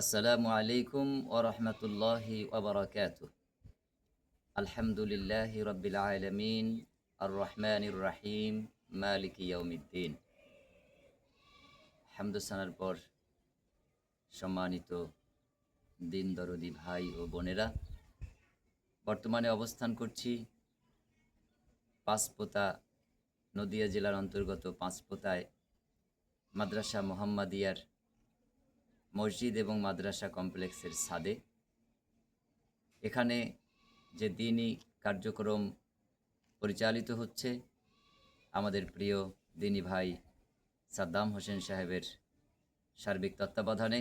আসসালামু আলাইকুম ও রহমতুল্লাহি ওবরাকাতুহ আলহামদুলিল্লাহ রব্বিল আলমিন আর রহমানির রাহিম, মালিক ইয়াউমিদ্দিন। হামদুসানার পর সম্মানিত দিন দরদি ভাই ও বোনেরা, বর্তমানে অবস্থান করছি পাঁচপোতা নদিয়া জেলার অন্তর্গত পাঁচপোতায় মাদ্রাসা মোহাম্মদিয়ার মসজিদ এবং মাদ্রাসা কমপ্লেক্সের ছাদে। এখানে যে দিনই কার্যক্রম পরিচালিত হচ্ছে, আমাদের প্রিয় দিনী ভাই সাদ্দাম হোসেন সাহেবের সার্বিক তত্ত্বাবধানে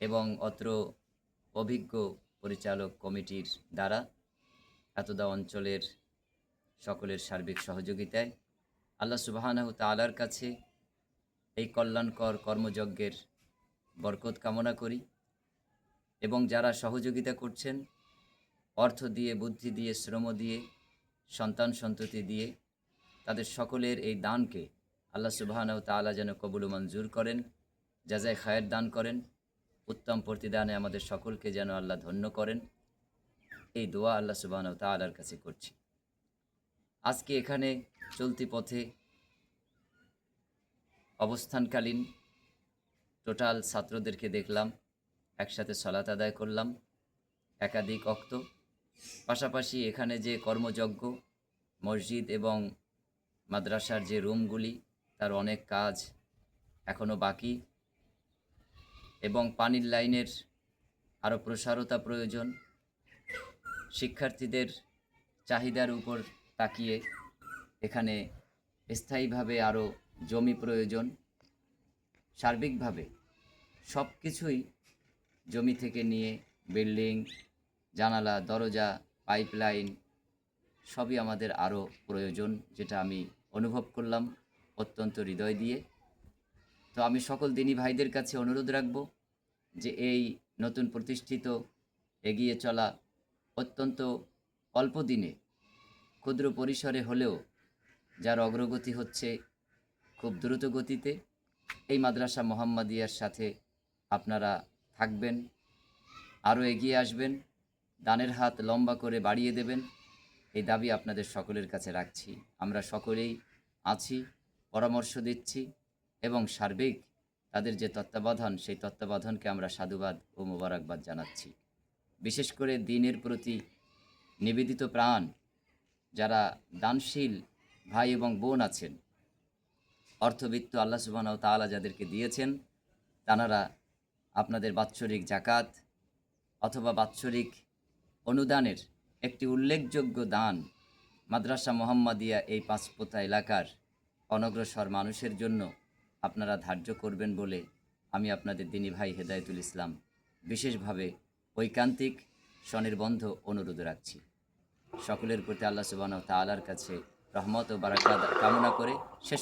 এবং অত্র অভিজ্ঞ পরিচালক কমিটির দ্বারা এতদা অঞ্চলের সকলের সার্বিক সহযোগিতায় আল্লাহ সুবাহানাহু তালার কাছে এই কল্যাণকর কর্মযজ্ঞের বরকত কামনা করি এবং যারা সহযোগিতা করছেন, অর্থ দিয়ে, বুদ্ধি দিয়ে, শ্রম দিয়ে, সন্তান সন্ততি দিয়ে, তাদের সকলের এই দানকে আল্লাহ সুবাহানাউ তাআলা যেন কবুল মঞ্জুর করেন যাজায় খায়ের দান করেন, উত্তম প্রতিদানে আমাদের সকলকে যেন আল্লাহ ধন্য করেন। এই দোয়া আল্লাহ সুবাহানাউ তাআলার কাছে করছি। আজকে এখানে চলতি পথে অবস্থানকালীন টোটাল ছাত্রদেরকে দেখলাম, একসাথে সলাত আদায় করলাম, একাধিক অক্ত। পাশাপাশি এখানে যে কর্মযজ্ঞ, মসজিদ এবং মাদ্রাসার যে রুমগুলি, তার অনেক কাজ এখনও বাকি। এবং পানির লাইনের আরও প্রসারতা প্রয়োজন। শিক্ষার্থীদের চাহিদার উপর তাকিয়ে এখানে স্থায়ীভাবে আরও জমি প্রয়োজন। সার্বিকভাবে সব কিছুই জমি থেকে নিয়ে বিল্ডিং, জানালা, দরজা, পাইপলাইন সবই আমাদের আরও প্রয়োজন, যেটা আমি অনুভব করলাম অত্যন্ত হৃদয় দিয়ে। তো আমি সকল দিনী ভাইদের কাছে অনুরোধ রাখব যে এই নতুন প্রতিষ্ঠিত এগিয়ে চলা অত্যন্ত অল্প দিনে ক্ষুদ্র পরিসরে হলেও যার অগ্রগতি হচ্ছে খুব দ্রুত গতিতে এই মাদ্রাসা মোহাম্মদিয়ার সাথে আপনারা থাকবেন, আরও এগিয়ে আসবেন দানের হাত লম্বা করে বাড়িয়ে দেবেন। এই দাবি আপনাদের সকলের কাছে রাখছি। আমরা সকলেই আছি, পরামর্শ দিচ্ছি এবং সার্বিক তাদের যে তত্ত্বাবধান, সেই তত্ত্বাবধানকে আমরা সাধুবাদ ও মোবারকবাদ জানাচ্ছি। বিশেষ করে দিনের প্রতি নিবেদিত প্রাণ, যারা দানশীল ভাই এবং বোন আছেন অর্থবিত্ত আল্লাহ সুবাহ তাআলা যাদেরকে দিয়েছেন, তানারা আপনাদের বাৎসরিক জাকাত অথবা বাৎসরিক অনুদানের একটি উল্লেখযোগ্য দান মাদ্রাসা মোহাম্মদিয়া এই পাঁচপোতা এলাকার অনগ্রসর মানুষের জন্য আপনারা ধার্য করবেন বলে আমি আপনাদের দিনী ভাই হেদায়তুল ইসলাম বিশেষভাবে ঐকান্তিক স্বনির্বন্ধ অনুরোধ রাখছি। সকলের প্রতি আল্লাহ সুবাহ তালার কাছে রহমত ও বারাকাত কামনা করে শেষ